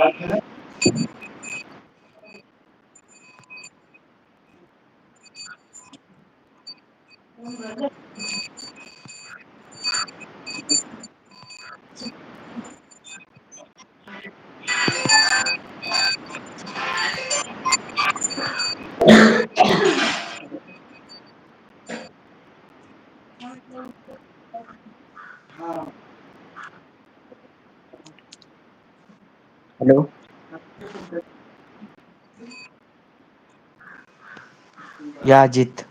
아. Hello. या अजित.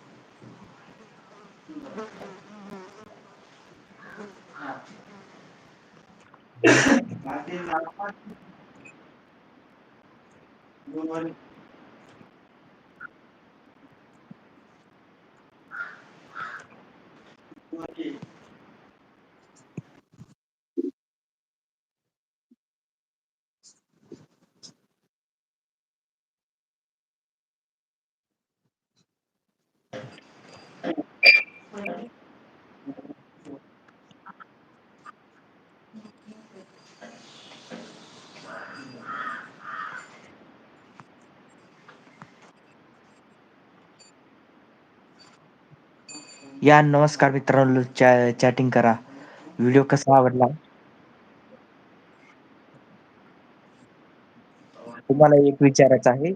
या नमस्कार मित्रांनो चॅटिंग करा. व्हिडिओ कसा आवडला? तुम्हाला एक विचारायचं आहे.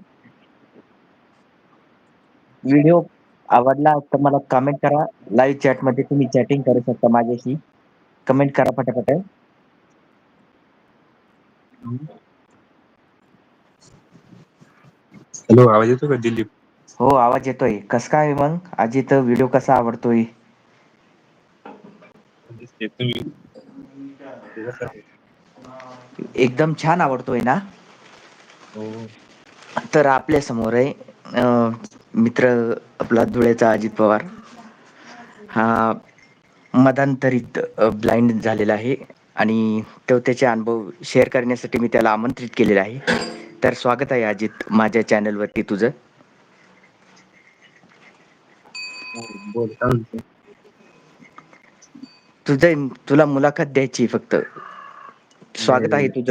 व्हिडिओ आवडला तर मला कमेंट करा. लाईव्ह चॅटमध्ये तुम्ही चॅटिंग करू शकता माझ्याशी. कमेंट करा पटापट. हॅलो आवाज येतो का दिलीप? हो आवाज येतोय. कस काय मग? अजित व्हिडिओ कसा आवडतोय? एकदम छान आवडतोय ना? तर आपल्यासमोर आहे मित्र आपला धुळ्याचा अजित पवार. हा मदांतरित ब्लाइंड झालेला आहे आणि तो त्याचे अनुभव शेअर करण्यासाठी मी त्याला आमंत्रित केलेला आहे. तर स्वागत आहे अजित माझ्या चॅनलवरती तुझं. तुझं तुला मुलाखत द्यायची फक्त. स्वागत आहे तुझ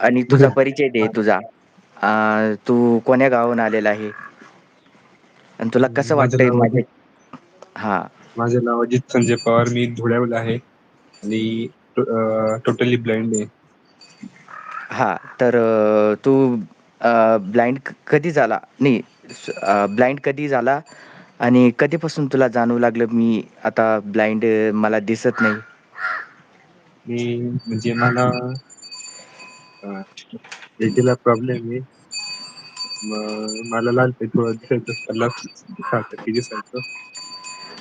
आणि तुझा परिचय दे तुझा. तू कोण्या गावून आलेला आहे? आणि तुला कसं माझं वाटतंय नाव माझ्या अजित हा. माझं नाव अजित संजय पवार मी धुळ्याहून आहे आणि टोटली ब्लाइंड आहे. हा तर तू ब्लाइंड कधी झाला? नाही ब्लाइंड कधी झाला? आणि कधीपासून तुला जाणवू लागलं मी आता ब्लाइंड मला दिसत नाही? मी म्हणजे मला रेटीला प्रॉब्लेम आहे. मग मला लहानच थोडं दिसायचं दिसायचं?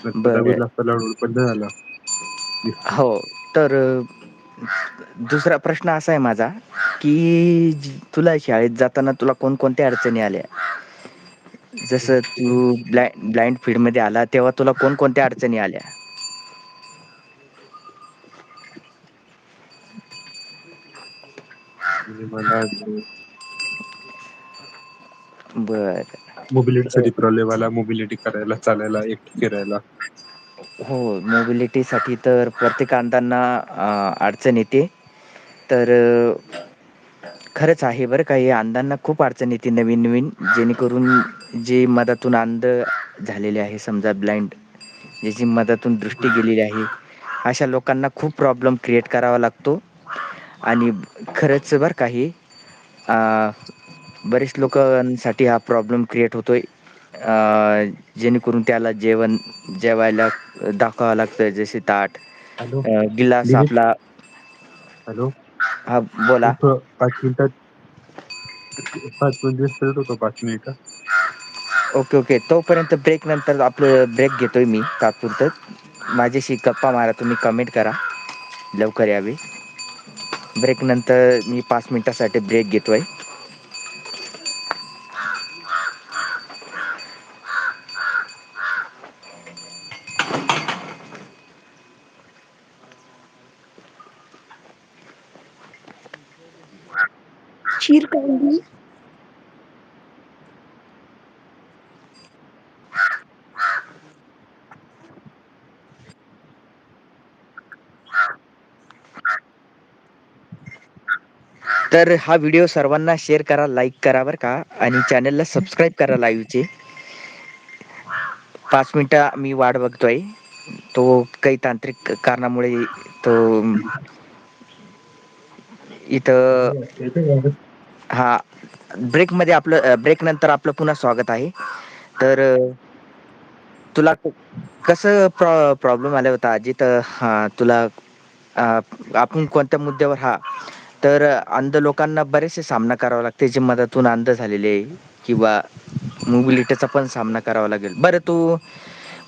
नंतर दहावीला असताना हळूहळू बंद झाला. हो तर दुसरा प्रश्न असा आहे माझा कि तुला शाळेत जाताना तुला कोणकोणत्या अडचणी आल्या? जस तू ब्लाइ ब्लाइंड फील्डमध्ये आला तेव्हा तुला कोण कोणत्या अडचणी आल्या? बर. मोबिलिटी साठी प्रॉब्लेम आला मोबिलिटी करायला चालायला एकट फिरायला. हो मोबिलिटी साठी तर प्रत्येक अधांना अडचण येते. तर खरंच आहे बरं का हे अधांना खूप अडचण येते नवीन नवीन जेणेकरून जे मधातून अंध झालेले आहे समजा ब्लाइंड ज्याची मधातून दृष्टी गेलेली आहे अशा लोकांना खूप प्रॉब्लेम क्रिएट करावा लागतो. आणि खरंच बर का हे अ बरेच लोकांसाठी हा प्रॉब्लेम क्रिएट होतोय. अ जेणेकरून त्याला जेवण जेवायला दाखवावं लागतं जसे ताट हॅलो. अ गिलास दिलीप आपला हॅलो. हा बोला. पाच मिनिटात पाच मिनिट होतो पाच मिनिट ओके ओके. तोपर्यंत ब्रेक नंतर आपलं ब्रेक घेतोय मी तात्पुरत माझ्याशी गप्पा मारा तुम्ही कमेंट करा. लवकर यावे. ब्रेक नंतर मी पाच मिनिटासाठी ब्रेक घेतोय. खीर काढली तर हा व्हिडिओ सर्वांना शेअर करा लाईक करा बर का. आणि चॅनलला सबस्क्राईब करा लाईव्हचे पाच मिनिटं मी वाट बघतोय. तो काही तांत्रिक कारणामुळे तो इथं हा ब्रेकमध्ये आपलं ब्रेक नंतर आपलं पुन्हा स्वागत आहे. तर तुला कसं प्रॉ प्रॉब्लेम आला होता? अजित हा तुला आपण कोणत्या मुद्द्यावर? हा. तर अंध लोकांना बरेचसे सामना करावा लागते जे मदतून अंध झालेले किंवा मोबिलिटीचा पण सामना करावा लागेल. बरं तू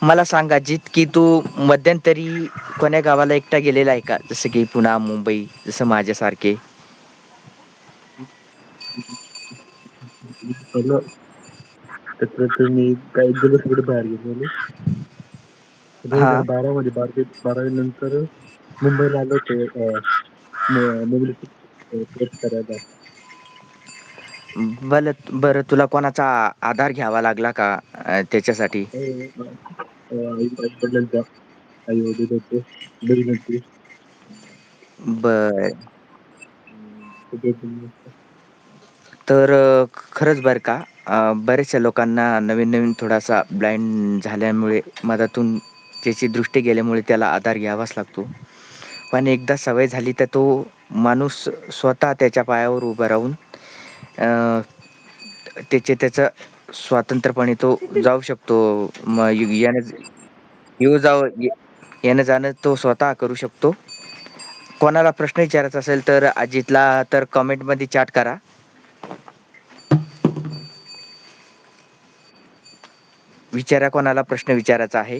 मला सांगा अजित की तू मध्यंतरी कोण्या गावाला एकटा गेलेला आहे का? जसं की पुणे मुंबई जसं माझ्यासारखे. तर मी काही दिवस कुठे बाहेर गेलेलो दोन हा हजार बारा मध्ये बारावी बारावी नंतर मुंबईला आलो होतो मोबिलिटी करायला. बल बरं तुला कोणाचा आधार घ्यावा लागला का त्याच्यासाठी? आई वडील होते बहीण होती. बर. तर खरंच बरं का बऱ्याचशा लोकांना नवीन नवीन थोडासा ब्लाइंड झाल्यामुळे मधातून त्याची दृष्टी गेल्यामुळे त्याला आधार घ्यावाच लागतो. पण एकदा सवय झाली तर तो माणूस स्वतः त्याच्या पायावर उभं राहून त्याचे त्याचं स्वातंत्र्यपणे तो जाऊ शकतो. म येणं येऊ जाऊ येणं जाणं तो स्वतः करू शकतो. कोणाला प्रश्न विचारायचा असेल तर अजितला तर कमेंटमध्ये चॅट करा. विचारा कोणाला प्रश्न विचारायचा आहे.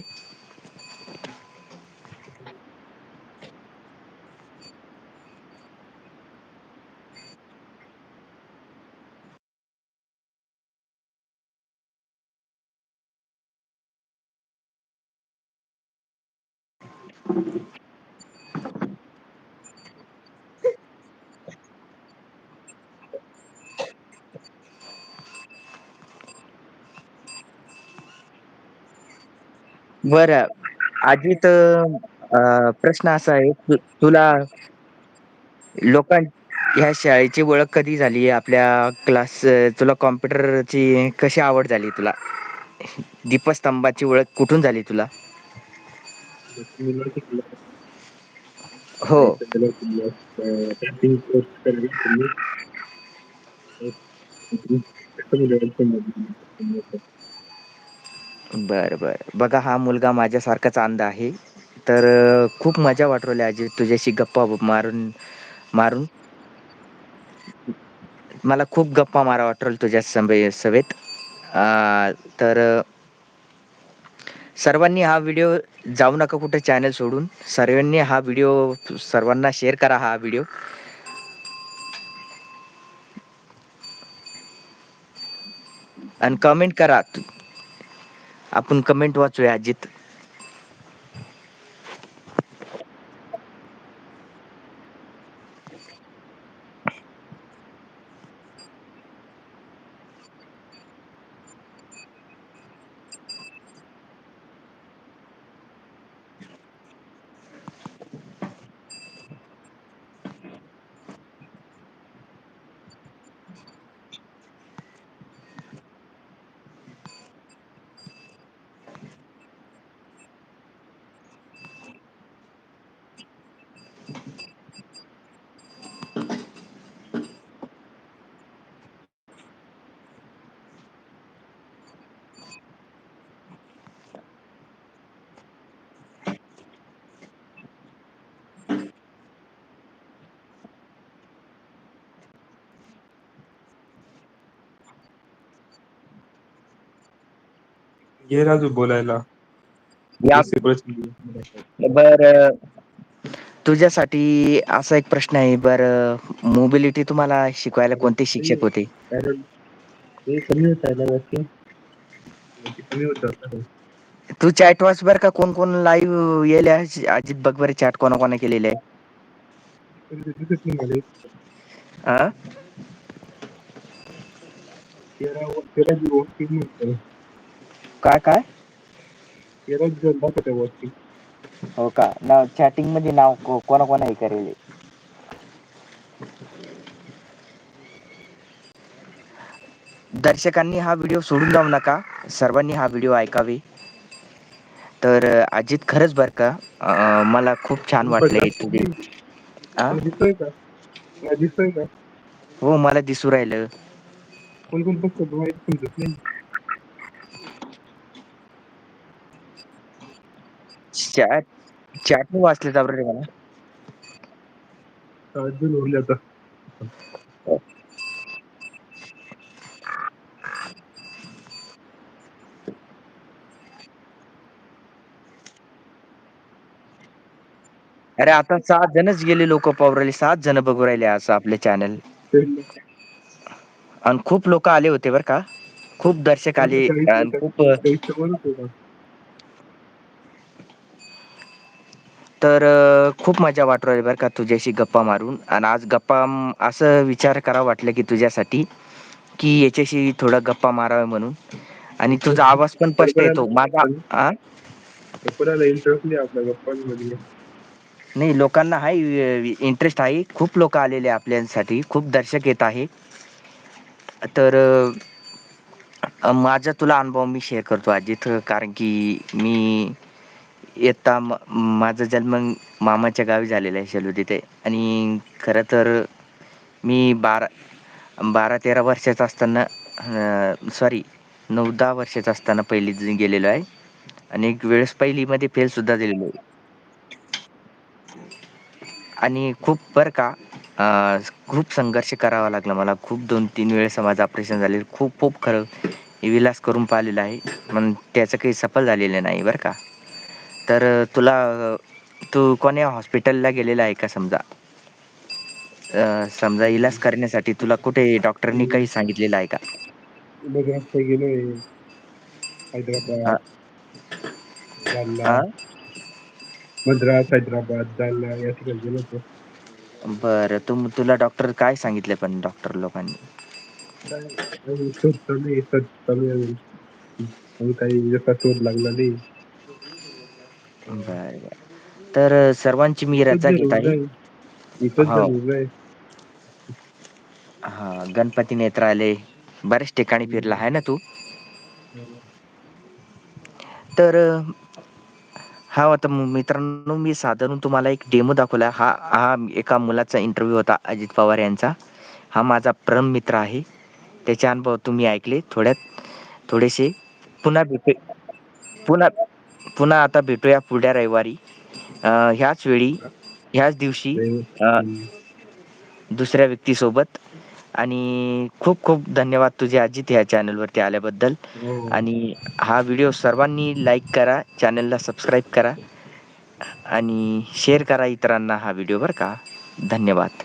बर. अजित अ प्रश्न असा आहे तु तुला लोकां ह्या शाळेची ओळख कधी झाली? आपल्या क्लास तुला कॉम्प्युटरची कशी आवड झाली तुला? दीपस्तंभाची ओळख कुठून झाली तुला? हो. बर बर. बघा हा मुलगा माझ्यासारखाच अंध आहे. तर खूप मजा वाटवली अजित तुझ्याशी गप्पा मारून मारून. मला खूप गप्पा मारा वाटल तुझ्या सभे सभेत. अ तर सर्वांनी हा व्हिडिओ जाऊ नका कुठे चॅनल सोडून. सर्वांनी हा व्हिडिओ सर्वांना शेअर करा हा व्हिडिओ. आणि कमेंट करा. आपण कमेंट वाचूया अजित घे राजू बोलायला. या. जसे प्रश्न बर तुझ्यासाठी असा एक प्रश्न आहे बरं मोबिलिटी तुम्हाला शिकवायला कोणते शिक्षक होते? ते कमी होतला कमी होत तू चॅट वाच बर का कोण कोण लाईव्ह येले अजित बघबर चॅट कोणा कोणा केलेले आहे? काय काय? हो का? ना चॅटिंगमध्ये नाव कोणा कोणाकोणा हे करेल. दर्शकांनी हा व्हिडिओ सोडून जाऊ नका. सर्वांनी हा व्हिडिओ ऐकावे. तर अजित खरंच बर का? मला खूप छान वाटले तुझे का? दिसतोय का? हो मला दिसू राहिलं. चॅट चॅट वाचले जाऊ रे मला. होईल आता? अरे आता सात जणच गेले लोक पाहू राहिले सात जण बघू राहिले असं आपले चॅनल आणि खूप लोक आले होते बर का? खूप दर्शक आले आणि खूप तर खूप मजा वाटू राहिली बरं का तुझ्याशी गप्पा मारून. आणि आज गप्पा म- असं विचार करावा वाटलं की तुझ्यासाठी की याच्याशी थोडा गप्पा मारावा म्हणून. आणि तुझा आवाज पण स्पष्ट येतो. माझा आ? कोणाला इंटरेस्ट नाही आपल्या गप्पांमध्ये नाही लोकांना हाय इंटरेस्ट आहे. खूप लोक आलेले आपल्यासाठी. खूप दर्शक येत आहे. तर अं, माझा तुला अनुभव मी शेअर करतो अजित कारण की मी येता म- माझा जन्म मामाच्या गावी झालेला आहे शेलू तिथे. आणि खरं तर मी बारा बारा तेरा वर्षाचा असताना सॉरी नऊ दहा वर्षाचा असताना पहिली गेलेलो आहे. आणि एक वेळेस पहिलीमध्ये फेलसुद्धा दिलेलो आहे. आणि खूप बरं का खूप संघर्ष करावा लागला मला. खूप दोन तीन वेळेस माझं ऑपरेशन झाले खूप खूप खरं विलास करून पाहिलेला आहे. पण त्याचं काही सफल झालेलं नाही बरं का. तर तुला तू कोण्या हॉस्पिटलला गेलेला आहे का समजा? अं, समजा इलाज करण्यासाठी तुला कुठे डॉक्टरनी काही सांगितलेलं आहे का? गेलोय. हा. हैदराबाद जालना. हा? मद्रास हैदराबाद जालना या ठिकाणी गेलो होतो. बरं तुम तुला डॉक्टर काय सांगितले पण डॉक्टर लोकांनी? काय अजून शोध चालू आहे चालू अजून काही शोध लागला नाही. बरं. बरं तर सर्वांची मी रजा घेत आहे. हो. उरलाय हा गणपती नेत्रालय बऱ्याच ठिकाणी फिरला आहे ना तू? तर हा आता मित्रांनो मी साधारण तुम्हाला एक डेमो दाखवला. हा हा एका मुलाचा इंटरव्ह्यू होता अजित पवार यांचा. हा माझा परम मित्र आहे. त्याचे अनुभव तुम्ही ऐकले. थोड्यात थोडेसे पुन्हा भेटू पुन्हा पुन्हा आता भेटूया पुढल्या रविवारी. ह्याच वेळी ह्याच दिवशी दुसऱ्या व्यक्तीसोबत. आणि खूप खूप धन्यवाद तुझे अजित ह्या चॅनलवरती आल्याबद्दल. हो. आणि हा व्हिडिओ सर्वांनी लाईक करा चॅनलला सबस्क्राईब करा. आणि शेअर करा इतरांना हा व्हिडिओ बरं का. धन्यवाद.